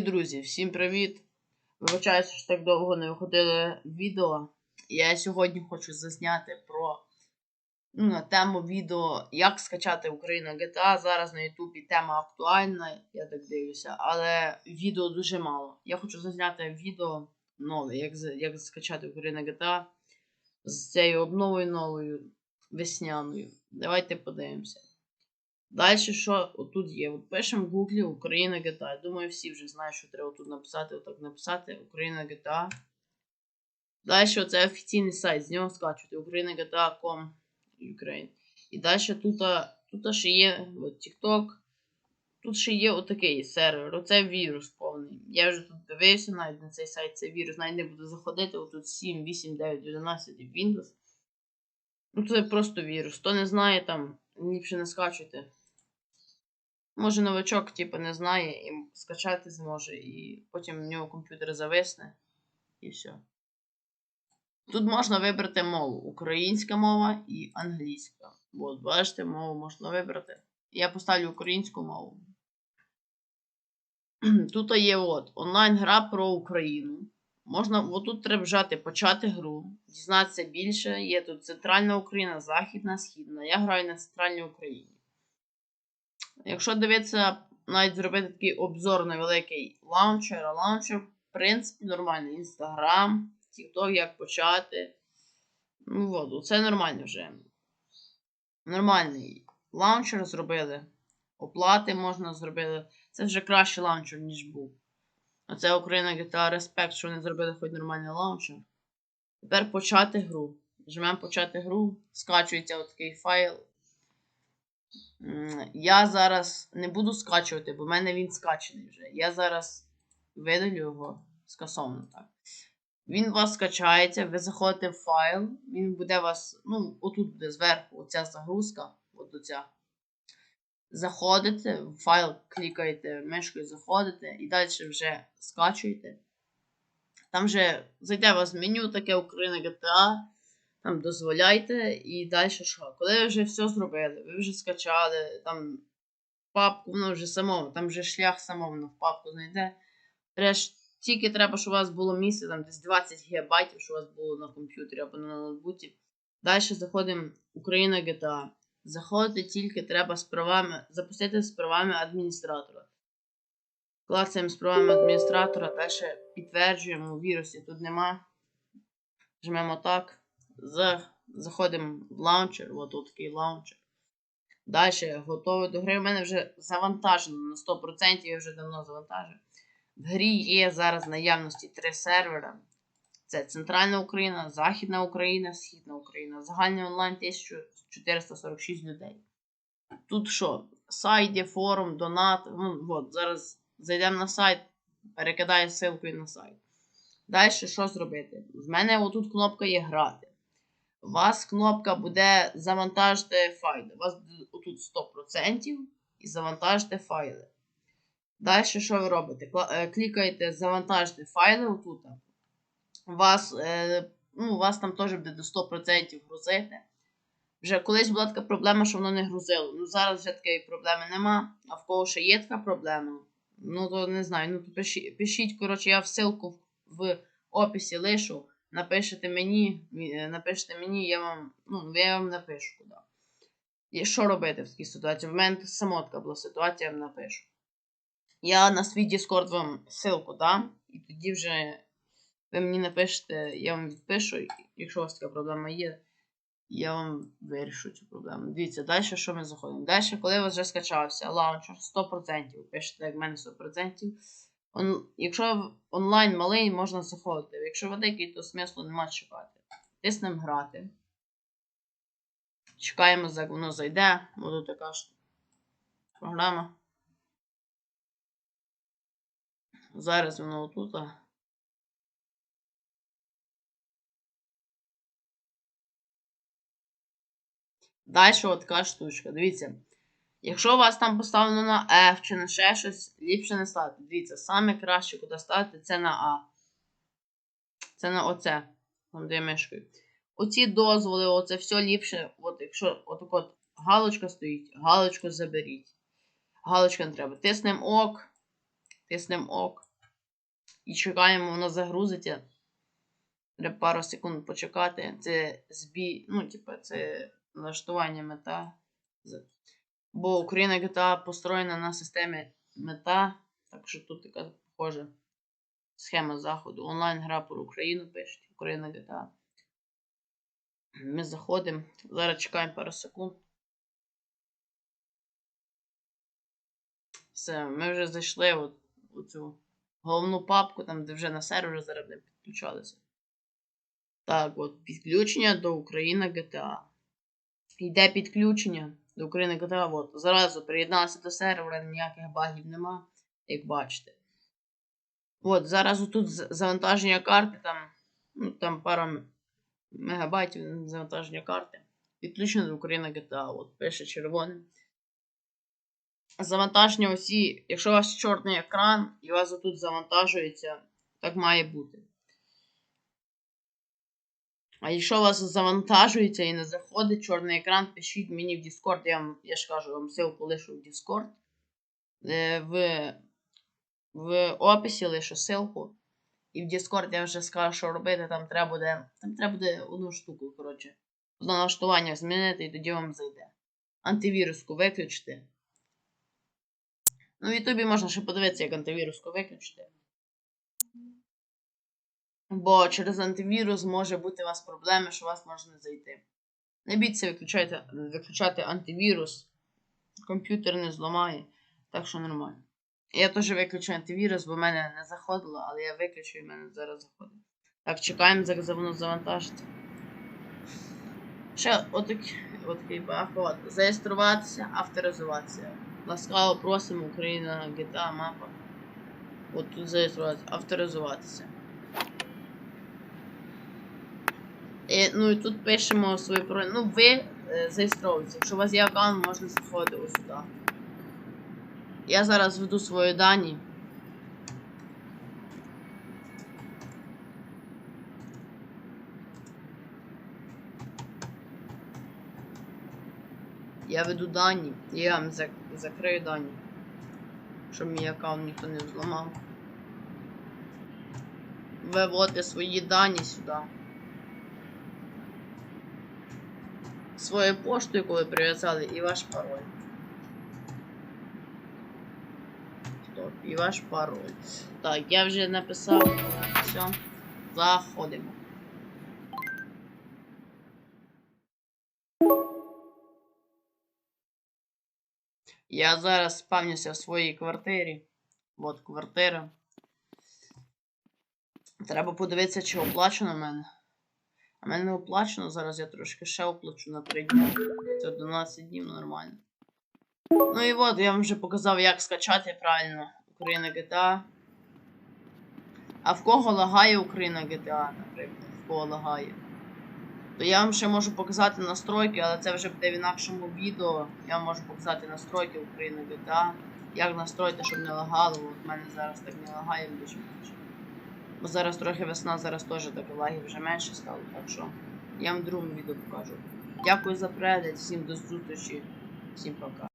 Друзі, всім привіт! Вибачаюся, що так довго не виходили відео. Я сьогодні хочу засняти про ну, тему відео, як скачати Україна GTA. Зараз на Ютубі тема актуальна, я так дивлюся, але відео дуже мало. Я хочу засняти відео нове, як як скачати Україна GTA з цією обновою новою весняною. Давайте подивимося. Далі, що тут є? От пишемо в Гуглі Україна GTA. Думаю, всі вже знають, що треба тут написати, отак написати Україна GTA. Далі оце офіційний сайт, з нього скачувати ukrainagta.com Ukraine. І далі тут тут ще є от, TikTok. Тут ще є отакий сервер. Оце вірус повний. Я вже тут дивився навіть на цей сайт, це вірус. Навіть не буду заходити. Отут 7, 8, 9, 11 Windows. Ну це просто вірус. Хто не знає там, ліпше не скачуйте. Може новачок, типу, не знає і скачати зможе, і потім в нього комп'ютер зависне. І все. Тут можна вибрати мову. Українська мова і англійська. От, бачите, мову можна вибрати. Я поставлю українську мову. Тут є от онлайн-гра про Україну. Можна, отут треба вжати почати гру, дізнатися більше. Є тут Центральна Україна, Західна, Східна. Я граю на Центральній Україні. Якщо дивитися, навіть зробити такий обзор на великий лаунчер, а лаунчер, в принципі, нормальний. Інстаграм, TikTok, як почати. Ну от, це нормально вже. Нормальний лаунчер зробили. Оплати можна зробити. Це вже кращий лаунчер, ніж був. А це Україна GTA Respect, що вони зробили хоч нормальний лаунчер. Тепер почати гру. Жмемо почати гру, скачується отакий файл. Я зараз не буду скачувати, бо в мене він скачений вже. Я зараз видалю його скасовано так. Він у вас скачається, ви заходите в файл, він буде вас, ну, отут буде зверху оця загрузка. от оця. Заходите, в файл клікаєте мишкою, заходите і далі вже скачуєте. Там вже зайде у вас меню таке Україна GTA. Там дозволяйте і далі що? Коли ви вже все зробили, ви вже скачали там папку, воно вже самому, там вже шлях самому в папку знайде. Треш, тільки треба, щоб у вас було місце, там десь 20 ГБ, щоб у вас було на комп'ютері або на ноутбуці. Далі заходимо Україна GTA. Заходити тільки треба з правами, запустити з правами адміністратора. Клацаємо з правами адміністратора, далі підтверджуємо у вірусі тут нема. Жмемо так. Заходимо в лаунчер, от тут такий лаунчер. Далі готовий до гри. У мене вже завантажено на 100%, я вже давно завантажив. В грі є зараз наявності три сервера. Це Центральна Україна, Західна Україна, Східна Україна. Загальний онлайн 1446 людей. Тут що? Сайт є форум, донат. Ну, от, Зараз зайдемо на сайт, перекидаю ссылкою на сайт. Далі що зробити? В мене отут кнопка є грати у вас кнопка буде завантажити файли. У вас буде тут 100% і завантажити файли. Далі, що ви робите? Е, клікаєте завантажити файли отут. У вас е, ну, у вас там теж буде до 100% грузити. Вже колись була така проблема, що воно не грузило. Ну, зараз вже такої проблеми нема. А в кого ще є така проблема, ну то не знаю. Ну, то пишіть, пишіть коротше, я в ссылку в описі лишу напишете мені, е, напишете мені, я вам ну, я вам напишу куди. Що робити в такій ситуації? В мене самотка була ситуація, я вам напишу. Я на свій Discord вам ссылку дам, і тоді вже ви мені напишете, я вам відпишу, якщо у вас така проблема є, я вам вирішу цю проблему. Дивіться, далі що ми заходимо? Далі, коли у вас вже скачався лаунчер 100%, пишете, як в мене 100%. Он, Якщо онлайн малий, можна заходити. Якщо великий, то смислу нема чекати. Тиснемо грати. Чекаємо, як воно зайде. Буде така ж програма. Зараз воно отут. Далі така штучка. Дивіться. Якщо у вас там поставлено на F чи на ще щось, ліпше не ставити. Дивіться, саме краще, куди ставити, це на А. Це на оце. Там де мишкою. Оці дозволи, оце все ліпше. От Якщо отак от галочка стоїть, галочку заберіть. Галочка не треба. Тиснемо ок. Тиснемо ок. І чекаємо, воно загрузиться. Треба пару секунд почекати. Це збій, ну, типа, це налаштування мета. Бо Україна GTA построєна на системі мета. Так що тут така похожа схема заходу. Онлайн гра про Україну пишуть. Україна GTA. Ми заходимо. Зараз чекаємо пару секунд. Все, ми вже зайшли от, у цю головну папку, там, де вже на сервері зараз не підключалися. Так, от підключення до Україна GTA. Йде підключення до України GTA. От, зразу приєдналися до сервера, ніяких багів нема, як бачите. От, зараз тут завантаження карти, там, ну, там пара мегабайтів завантаження карти. Підключено до України GTA. От, пише червоним. Завантаження усі, якщо у вас чорний екран і у вас тут завантажується, так має бути. А якщо вас завантажується і не заходить чорний екран, пишіть мені в Discord, я я ж кажу, вам ссылку лишу в Discord. Е, В, в описі лишу ссылку. І в Discord я вже скажу, що робити. Там треба буде. Там треба буде одну штуку, коротше. Одне налаштування змінити і тоді вам зайде. Антивіруску виключити. Ну, в Ютубі можна ще подивитися, як антивіруску виключити. Бо через антивірус може бути у вас проблеми, що у вас може зайти. Не бійтеся виключати, виключати антивірус. Комп'ютер не зламає, так що нормально. Я теж виключу антивірус, бо в мене не заходило, але я виключу і в мене зараз заходить. Так, чекаємо, зараз воно завантажиться. Ще отакий отакий баркод. Зареєструватися, авторизуватися. Ласкаво просимо Україна GTA мапа. От тут зареєструватися, авторизуватися. І, ну і тут пишемо свої про. Ну, ви е, зареєстровуєтеся. Якщо у вас є аккаунт, можна заходити ось сюди. Я зараз введу свої дані. Я веду дані, я вам зак- закрию дані. Щоб мій аккаунт ніхто не зламав. Виводьте свої дані сюди. Свою пошту, яку ви прив'язали, і ваш пароль. Стоп, і ваш пароль. Так, я вже написав. Все. Заходимо. Я зараз спавнюся в своїй квартирі. От квартира. Треба подивитися, чи оплачено в мене. А мене не оплачено, зараз я трошки ще оплачу на 3 дні. Це 11 днів нормально. Ну і от, я вам вже показав, як скачати правильно Україна GTA. А в кого лагає Україна GTA, наприклад, в кого лагає. То я вам ще можу показати настройки, але це вже буде в інакшому відео. Я вам можу показати настройки України GTA. Як настроїти, щоб не лагало, бо в мене зараз так не лагає більш-менш. Бо зараз трохи весна, зараз теж так лагів вже менше стало, так що я вам другому відео покажу. Дякую за перегляд, всім до зустрічі, всім пока.